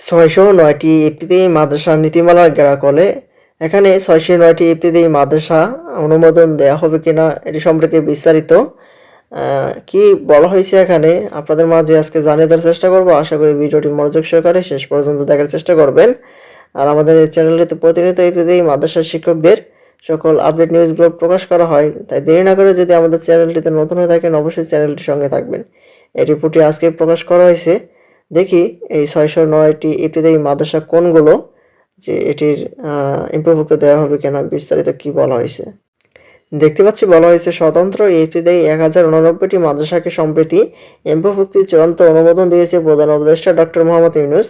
ছয়শো নয়টি ইফতিদি মাদ্রাসা নীতিমালার গেরাকলে এখানে ছয়শো নয়টি ইফতিদি মাদ্রাসা অনুমোদন দেওয়া হবে কিনা এটি সম্পর্কে বিস্তারিত কি বলা হয়েছে এখানে আপনাদের মাঝে আজকে জানিয়ে দেওয়ার চেষ্টা করব। আশা করি ভিডিওটি মনোযোগ সহকারে শেষ পর্যন্ত দেখার চেষ্টা করবেন। আর আমাদের এই চ্যানেলটিতে প্রতিনিয়ত ইফতিদি মাদ্রাসা শিক্ষকদের সকল আপডেট নিউজগুলো প্রকাশ করা হয়, তাই দেরি না করে যদি আমাদের চ্যানেলটিতে নতুন হয়ে থাকেন, অবশ্যই চ্যানেলটির সঙ্গে থাকবেন। এই রিপোর্টটি আজকে প্রকাশ করা হয়েছে। দেখি এই ছয়শো নয়টি ইবতদায়ী মাদ্রাসা কোনগুলো, যে এটির ইম্পভুক্ত দেওয়া হবে কিনা, বিস্তারিত কি বলা হয়েছে? দেখতে পাচ্ছি বলা হয়েছে, স্বতন্ত্র ইবতদায়ী এক হাজার উননব্বইটি মাদ্রাসাকে সম্প্রতি এমপিভুক্তির চূড়ান্ত অনুমোদন দিয়েছে প্রধান উপদেষ্টা ডক্টর মোহাম্মদ ইউনুস।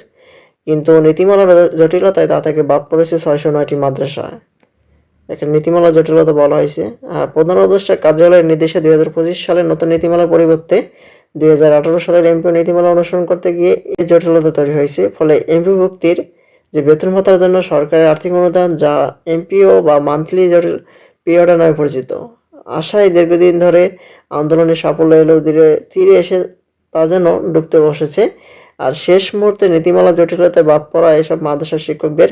কিন্তু নীতিমালার জটিলতায় তা থেকে বাদ পড়েছে ছয়শো নয়টি মাদ্রাসা এখানে নীতিমালা জটিলতা বলা হয়েছে। প্রধান উপদেষ্টা কার্যালয়ের নির্দেশে দুই সালের নতুন নীতিমালার পরিবর্তে দুই সালের এমপিও নীতিমালা অনুসরণ করতে গিয়ে এই জটিলতা তৈরি হয়েছে। ফলে এমপি ভুক্তির যে বেতন ভাতার জন্য সরকারের আর্থিক অনুদান যা এমপিও বা মান্থলি জটিল পিরিয়ড নামে পরিচিত, আশায় দীর্ঘদিন ধরে আন্দোলনে সাফল্য এলেও ধীরে ধীরে এসে তা যেন ডুবতে বসেছে। আর শেষ মুহূর্তে নীতিমালা জটিলতায় বাদ পড়া এসব মাদ্রাসা শিক্ষকদের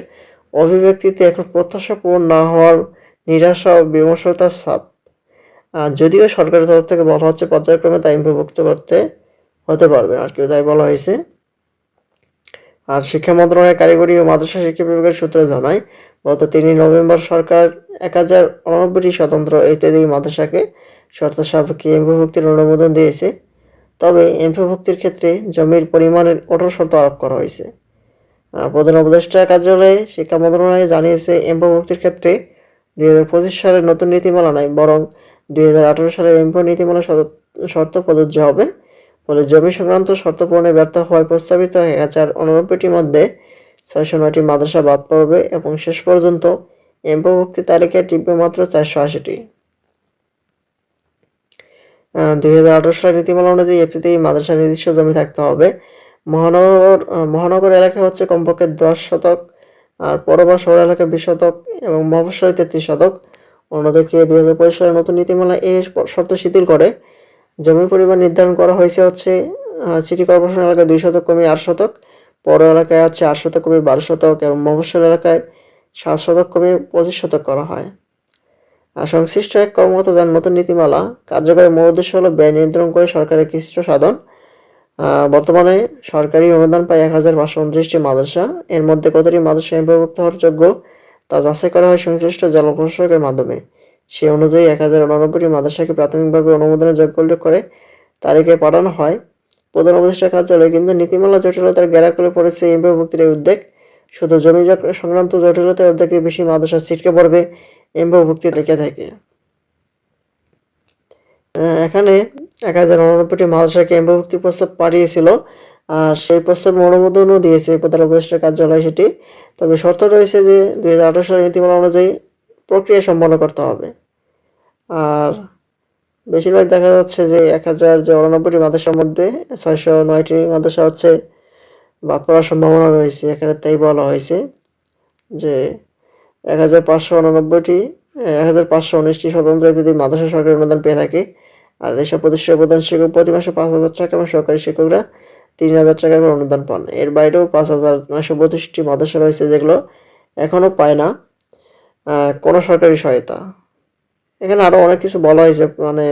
অভিব্যক্তিতে এখন প্রত্যাশা পূরণ না হওয়ার নিরাশা ও বিমর্ষতার ছাপ। যদিও সরকারের তরফ থেকে বলা হচ্ছে পর্যায়ক্রমে তা ইম্পভুক্ত করতে হতে পারবে আর কি তাই বলা হয়েছে। আর শিক্ষা মন্ত্রণালয়ের কারিগরি ও মাদ্রাসা শিক্ষা বিভাগের সূত্রে জানায়, গত তিনই নভেম্বর সরকার এক হাজার উননব্বইটি স্বতন্ত্র ইত্যাদি মাদ্রাসাকে শর্ত সাপেক্ষে এমপিভুক্তির অনুমোদন দিয়েছে? তবে এমপিভুক্তির ক্ষেত্রে জমির পরিমাণের কঠোর শর্ত আরোপ করা হয়েছে। প্রধান উপদেষ্টা কার্যালয়ে শিক্ষা মন্ত্রণালয় জানিয়েছে এমপিভুক্তির ক্ষেত্রে দুই হাজার পঁচিশ সালের নতুন নীতিমালা নয় বরং দুই হাজার আঠারো সালের এমপি নীতিমালা শর্ত- প্রযোজ্য হবে ফলে জমি সংক্রান্ত শর্ত পূরণে ব্যর্থ হওয়ায় প্রস্তাবিত এক হাজার উননব্বইটির মধ্যে ছয়শো নয়টি মাদ্রাসা বাদ পড়বে এবং শেষ পর্যন্ত এমপিভুক্তি তালিকায় টিকবে মাত্র চারশো আশিটি। দুই হাজার আঠারো সালের নীতিমালা অনুযায়ী এফসিতে মাদ্রাসা নির্দিষ্ট জমি থাকতে হবে। মহানগর মহানগর এলাকা হচ্ছে কমপক্ষে দশ শতক, আর পৌরবা শহর এলাকা বিশ শতক এবং মফস্বলে তেত্রিশ শতক। অন্যদিকে দুই হাজার পঁচিশ সালের নতুন নীতিমালা এই শর্ত শিথিল করে। জমির পরিমাণ নির্ধারণ করা হয়েছে হচ্ছে সিটি কর্পোরেশন এলাকায় দুই শতক কমে আট শতক পৌর এলাকায় হচ্ছে আট শতক কমে বারো শতক এবং মফস্বল এলাকায় সাত শতক কমে পঁচিশ শতক করা হয়। আর সংশ্লিষ্ট এক কর্মকর্তা যার নতুন নীতিমালা কার্যকরের মূল উদ্দেশ্য হলো ব্যয় নিয়ন্ত্রণ করে সরকারের কৃষ্ট সাধন। বর্তমানে সরকারি অনুদান পায় এক হাজার পাঁচশো উনত্রিশটি মাদ্রাসা, এর মধ্যে কতটি মাদ্রাসা এমপিভুক্ত হওয়ার যোগ্য তা যাচাই করা হয় সংশ্লিষ্ট জেলা প্রশাসকের মাধ্যমে। সে অনুযায়ী এক হাজার উননব্বইটি মাদ্রাসাকে প্রাথমিকভাবে অনুমোদনের যোগ্য উল্লেখ করে তালিকায় পাঠানো হয়। প্রধান উপদেষ্টা কার্যালয় কিন্তু নীতিমালা জটিলতার গেরা করে পড়েছে এমপিভুক্তির এই উদ্যোগ শুধু জমি সংক্রান্ত জটিলতার উদ্যোগে বেশি মাদ্রাসা ছিটকে পড়বে এমপিভুক্তি লেখা থাকে। এখানে এক হাজার উনানব্বইটি মাদ্রাসাকে এমপিভুক্তির প্রস্তাব পাঠিয়েছিল। আর সেই প্রস্তাব অনুমোদনও দিয়েছে প্রধান উপদেষ্টা কার্যালয় সেটি। তবে শর্ত রয়েছে যে দুই হাজার আঠারো সালের নীতিমালা অনুযায়ী প্রক্রিয়া সম্পন্ন করতে হবে। আর বেশিরভাগ দেখা যাচ্ছে যে এক হাজার যে উননব্বইটি মাদ্রাসার মধ্যে ছয়শো নয়টি মাদ্রাসা হচ্ছে বাদ পড়ার সম্ভাবনা রয়েছে। এখানে তাই বলা হয়েছে যে এক হাজার পাঁচশো উননব্বইটি, এক হাজার পাঁচশো উনিশটি স্বতন্ত্র যদি মাদ্রাসা সরকারি অনুদান পেয়ে থাকে। আর এসব প্রতিষ্ঠানের প্রধান শিক্ষক প্রতি মাসে পাঁচ হাজার টাকা এবং সরকারি শিক্ষকরা তিন হাজার টাকা করে অনুদান পান। এর বাইরেও পাঁচ হাজার নয়শো বত্রিশটি মাদ্রাসা রয়েছে যেগুলো এখনও পায় না। কোনো সরকারি সহায়তা। এখানে আরও অনেক কিছু বলা হয়েছে মানে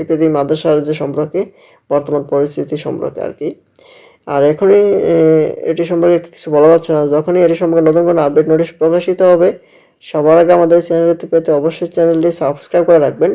ইত্যাদি মাদ্রাসার যে সম্পর্কে, বর্তমান পরিস্থিতি সম্পর্কে আর কি। আর এখনই এটি সম্পর্কে কিছু বলা যাচ্ছে না। যখনই এটি সম্পর্কে নতুন কোনো আপডেট, নোটিশ প্রকাশিত হবে, সবার আগে আমাদের চ্যানেলটি পেতে অবশ্যই চ্যানেলটি সাবস্ক্রাইব করে রাখবেন।